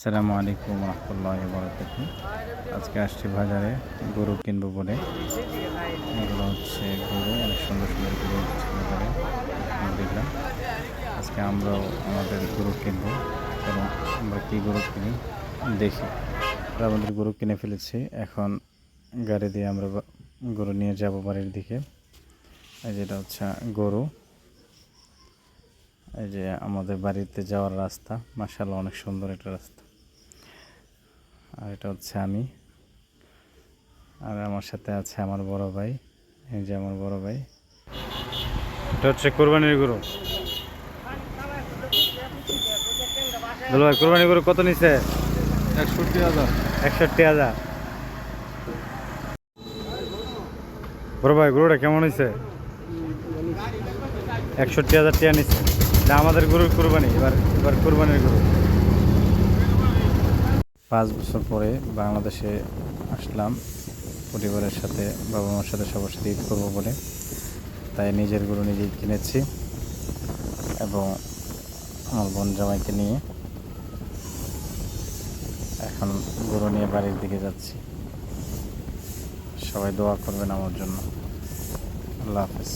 আসসালামু আলাইকুম রহমতুল্লাহ বরকাত আজকে আসছি বাজারে গরু কিনবো বলে। এগুলো হচ্ছে গরু, অনেক সুন্দর সুন্দর গরু দেখলাম। আজকে আমরাও আমাদের গরু কিনবো এবং আমরা কী গরু কিনি দেখি। আমাদের গরু কিনে ফেলেছি। এখন গাড়ি দিয়ে আমরা গরু নিয়ে যাব বাড়ির দিকে। এই যেটা হচ্ছে গরু। এই যে আমাদের বাড়িতে যাওয়ার রাস্তা। মাসাল্লাহ অনেক সুন্দর একটা রাস্তা। আর এটা হচ্ছে আমি। আর আমার সাথে আছে আমার বড় ভাই। এই যে আমার বড় ভাই। এটা হচ্ছে কোরবানির গরু। দুলো ভাই কোরবানির গরু কত নিছে? একষট্টি হাজার। একষট্টি হাজার। বড় ভাই গরুটা কেমন হয়েছে একষট্টি হাজার টাকা নিচ্ছে এটা আমাদের গরুর কোরবানি এবার এবার কোরবানির গরু। পাঁচ বছর পরে বাংলাদেশে আসলাম। পরিবারের সাথে বাবা মার সাথে সবার সাথে ঈদ করব বলে। তাই নিজের গরু নিজেই কিনেছি এবং আমার বোন জামাইকে নিয়ে এখন গরু নিয়ে বাড়ির দিকে যাচ্ছি। সবাই দোয়া করবেন আমার জন্য। আল্লাহ হাফেজ।